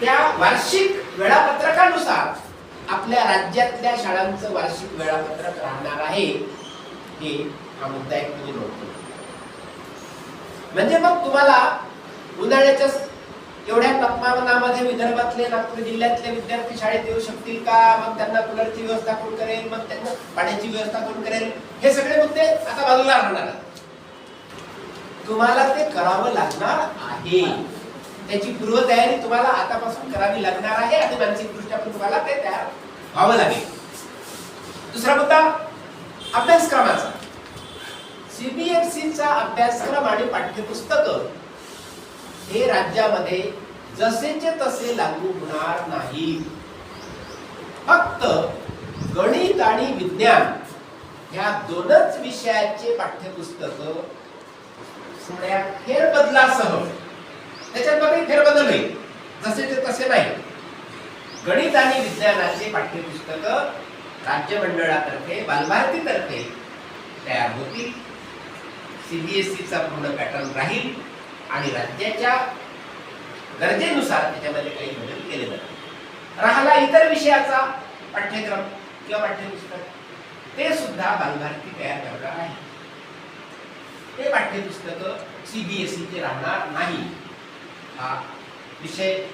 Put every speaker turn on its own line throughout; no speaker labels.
त्या वार्षिक वेळापत्रकानुसार आपल्या राज्यातल्या शाळांचं वार्षिक वेळापत्रक राहणार आहे हे हा मुद्दा एक म्हणजे तुम्ही नोट म्हणजे मग तुम्हाला उन्हाळ्याच्या एवढ्या तापमानामध्ये विदर्भातले नागपूर जिल्ह्यातले विद्यार्थी शाळेत येऊ शकतील का? मग त्यांना कुलरची व्यवस्था कोण करेल? मग त्यांना पाण्याची व्यवस्था कोण करेल? हे सगळे मुद्दे आता बाजूला राहणार तुम्हाला ते करावं लागणार आहे. त्याची पूर्वतयारी तुम्हाला आतापासून करावी लागणार आहे आणि मानसिकदृष्ट्या पण तुम्हाला ते तयार व्हावं लागेल. दुसरा मुद्दा अभ्यासक्रमाचा. सीबीएसईचा अभ्यासक्रम आणि पाठ्यपुस्तक हे राज्यामध्ये जसेचे तसे लागू होणार नाही. फक्त गणित आणि विज्ञान ह्या दोनच विषयाचे पाठ्यपुस्तक थोड्या फेरबदलासह त्याच्यात काही फेरबदल होईल जसे ते तसे नाही. गणित आणि विज्ञानाचे पाठ्यपुस्तक राज्य मंडळातर्फे बालभारतीतर्फे तयार होतील. सीबीएसईचा पूर्ण पॅटर्न राहील आणि राज्याच्या गरजेनुसार त्याच्यामध्ये काही बदल केले जातील. राहिला इतर विषयाचा पाठ्यक्रम किंवा पाठ्यपुस्तक. ते सुद्धा बालभारती तयार करणार आहे. ते पाठ्यपुस्तक सीबीएसईचे राहणार नाही. हा विषय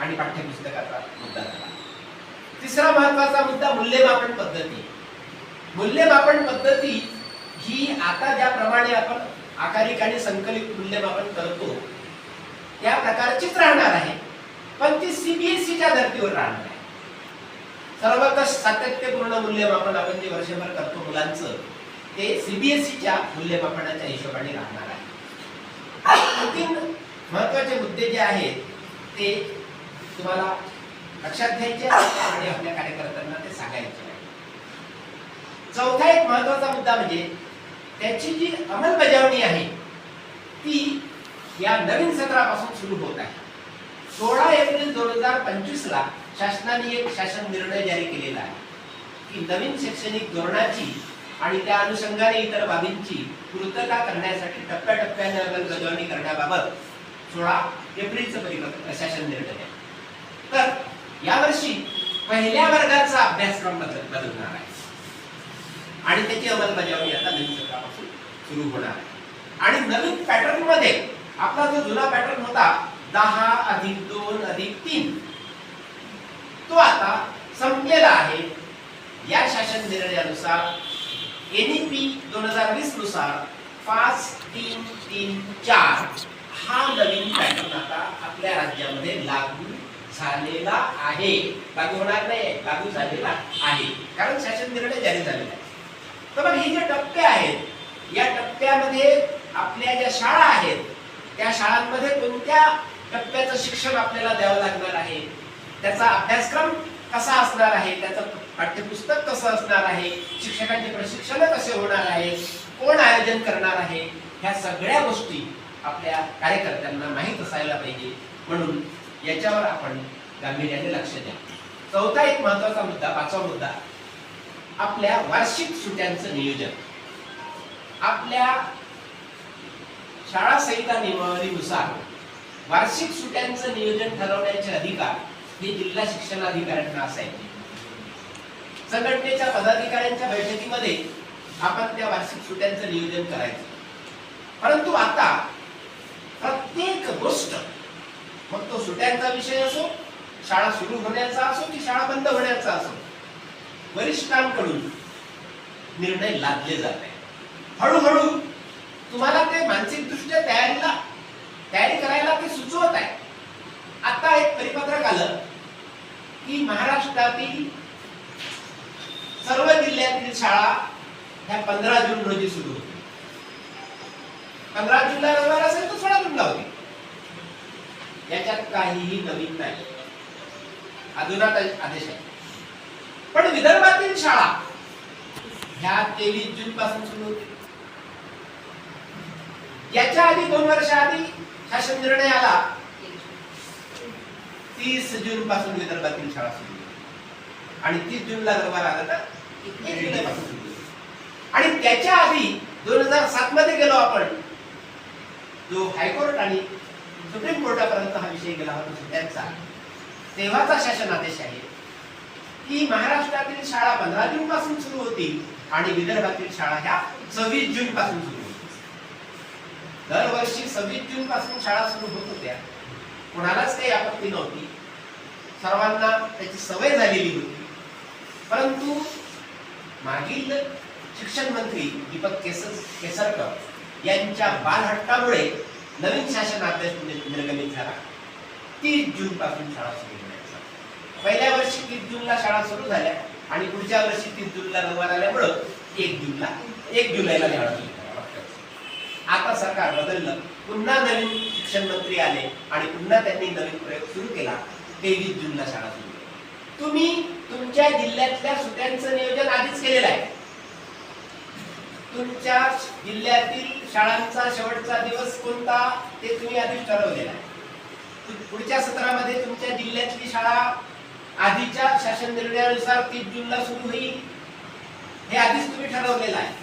आणि पाठ्यपुस्तकाचा मुद्दा झाला. तिसरा महत्त्वाचा मुद्दा मूल्यमापन पद्धती. मूल्यमापन पद्धती ही आता ज्याप्रमाणे आपण आकारिक आणि संकलित मूल्यमापन करतो त्या प्रकारचीच राहणार आहे. पण ती सीबीएसईच्या धर्तीवर राहणार आहे. सर्वकष सातत्यपूर्ण मूल्यमापन आपण जे वर्षभर करतो मुलांचं ते सीबीएसईच्या मूल्यमापनाच्या हिशोबाने राहणार आहे. तीन महत्त्वाचे मुद्दे जे आहेत ते तुम्हाला लक्षात घ्यायचे आणि आपल्या कार्यकर्त्यांना ते सांगायचे चौथा एक महत्त्वाचा मुद्दा म्हणजे त्याची जी अंमलबजावणी आहे ती या नवीन सत्रापासून सुरू होत आहे. सोळा एप्रिल दोन हजार पंचवीस ला शासनाने एक शासन निर्णय जारी केलेला आहे की नवीन शैक्षणिक धोरणाची आणि त्या अनुषंगाने इतर बाबींची पूर्तता करण्यासाठी टप्प्याटप्प्याने अंमलबजावणी करण्याबाबत सोळा एप्रिलचं परिपत्र शासन निर्णय. आहे तर यावर्षी पहिल्या वर्गाचा अभ्यासक्रम बदल बदलणार आहे. आणि त्याची अंमलबजावणी आता नवीन सत्रापासून सुरू होणार आहे. आणि नवीन पॅटर्नमध्ये आपला जो जुना पॅटर्न होता दहा अधिक दोन अधिक तीन तो आता संपलेला आहे. या शासन निर्णयानुसार एनईपी दोन हजार वीसनुसार पाच तीन तीन चार हा नवीन पॅटर्न आता आपल्या राज्यामध्ये लागू झालेला आहे. लागू होणार नाही लागू झालेला आहे. कारण शासन निर्णय जारी झालेला आहे. तर मग हे जे टप्पे आहेत या टप्प्यामध्ये आपल्या ज्या शाळा आहेत त्या शाळांमध्ये कोणत्या टप्प्याचं शिक्षण आपल्याला द्यावं लागणार आहे? त्याचा अभ्यासक्रम कसा असणार आहे? त्याचं पाठ्यपुस्तक कसं असणार आहे? शिक्षकांचे प्रशिक्षण कसे होणार आहे कोण आयोजन करणार आहे? ह्या सगळ्या गोष्टी आपल्या कार्यकर्त्यांना माहीत असायला पाहिजे. म्हणून याच्यावर आपण गांभीर्याने लक्ष द्या. चौथा एक महत्त्वाचा मुद्दा पाचवा मुद्दा आपल्या वार्षिक सुट्यांचं नियोजन. आपल्या शाळा संहिता नियमावलीनुसार वार्षिक सुट्यांचं नियोजन ठरवण्याचे अधिकार हे जिल्हा शिक्षणाधिकाऱ्यांना असायचे. संघटनेच्या पदाधिकाऱ्यांच्या बैठकीमध्ये आपण त्या वार्षिक सुट्यांचं नियोजन करायचं. परंतु आता प्रत्येक गोष्ट. मग तो सुट्यांचा विषय असो शाळा सुरू होण्याचा असो की शाळा बंद होण्याचा असो वरिष्ठांकडून निर्णय लादले जात. आहे हळूहळू तुम्हाला ते मानसिक दृष्ट्या तयारीला तयारी करायला ते सुचवत आहे. आता एक परिपत्रक आलं की महाराष्ट्रातील सर्व जिल्ह्यातील शाळा ह्या पंधरा जून रोजी सुरू होते पंधरा जूनला रविवार असेल तर सोळा जूनला होती याच्यात काहीही नवीन नाही. अधुनात आदेश आहे. पण विदर्भातील शाळा ह्या तेवीस जून पासून सुरू होते. याच्या आधी दोन वर्ष आधी शासन निर्णय आला. तीस जून पासून विदर्भातील शाळा सुरू आणि तीस जूनला गरबा लागत तर एक जुलैपासून सुरू आणि त्याच्या आधी दोन हजार सात मध्ये गेलो आपण जो हायकोर्ट आणि सुप्रीम कोर्टापर्यंत हा विषय गेला होता त्यांचा. तेव्हाचा शासन आदेश आहे की महाराष्ट्रातील शाळा पंधरा जून पासून सुरू होती आणि विदर्भातील शाळा ह्या सव्वीस जून पासून सुरू होती. दरवर्षी सव्वीस जून पासून शाळा सुरू होत होत्या. कोणालाच काही आपत्ती नव्हती. सर्वांना त्याची सवय झालेली होती. परंतु मागील शिक्षण मंत्री दीपक केसर केसरकर यांच्या बालहट्टामुळे नवीन शासन आदेश निर्गमित झाला. तीस जून पासून शाळा सुरू झाल्या पहिल्या वर्षी तीस जूनला शाळा सुरू झाल्या आणि पुढच्या वर्षी तीस जूनला रविवार आल्यामुळं एक जूनला एक जुलैला शाळा सुरू आता सरकार बदललं. पुन्हा नवीन शिक्षण मंत्री आले आणि पुन्हा त्यांनी नवीन प्रयोग सुरू केला. तेवीस जूनला शाळा सुरू केली. तुम्ही तुमच्या जिल्ह्यातल्या सुट्यांचं नियोजन आधीच केलेलं आहे. तुमच्या जिल्ह्यातील शाळांचा शेवटचा दिवस कोणता ते तुम्ही आधीच ठरवलेला आहे. पुढच्या सत्रामध्ये तुमच्या जिल्ह्यातली शाळा आधीच्या शासन निर्णयानुसार तीस जूनला सुरू होईल हे आधीच तुम्ही ठरवलेलं आहे.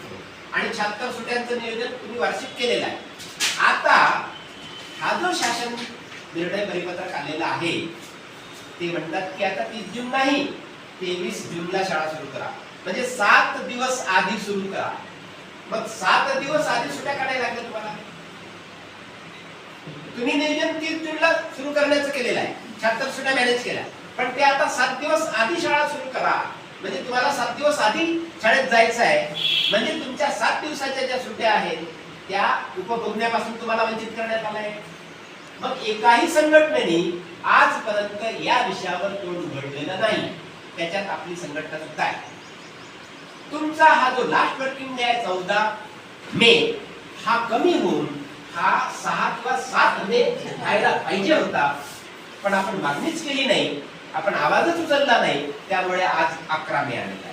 आणि शहात्तर सुट्यांचं नियोजन तुम्ही वार्षिक केलेलं आहे. आता हा जो शासन निर्णय परिपत्रक आलेला आहे ते म्हणतात की आता तीस जून नाही तेवीस जूनला शाळा सुरू करा. म्हणजे सात दिवस आधी सुरू करा. मग सात दिवस आधी सुट्ट्या काढायला लागल्या तुम्हाला. तुम्ही नियोजन तीस जूनला सुरू करण्याचं केलेलं आहे. शहात्तर सुट्ट्या मॅनेज केल्या. पण ते आता सात दिवस आधी शाळा सुरू करा. म्हणजे तुम्हाला सात दिवस आधी शाळेत जायचं आहे. म्हणजे तुमच्या सात दिवसाच्या ज्या सुट्ट्या आहेत त्या उपभोगण्यापासून तुम्हाला वंचित करण्यात आलं आहे मग एकाही संघटनेने आजपर्यंत या विषयावर तोंड उघडलेलं नाही. त्याच्यात आपली संघटना सुद्धा आहे. तुमचा हा जो लास्ट वर्किंग डे आहे चौदा मे हा कमी होऊन हा सहा किंवा सात मे व्हायला पाहिजे होता. पण आपण मागणीच केली नाही. आपण आवाजच उचलला नाही. त्यामुळे आज अकरा मे आलेला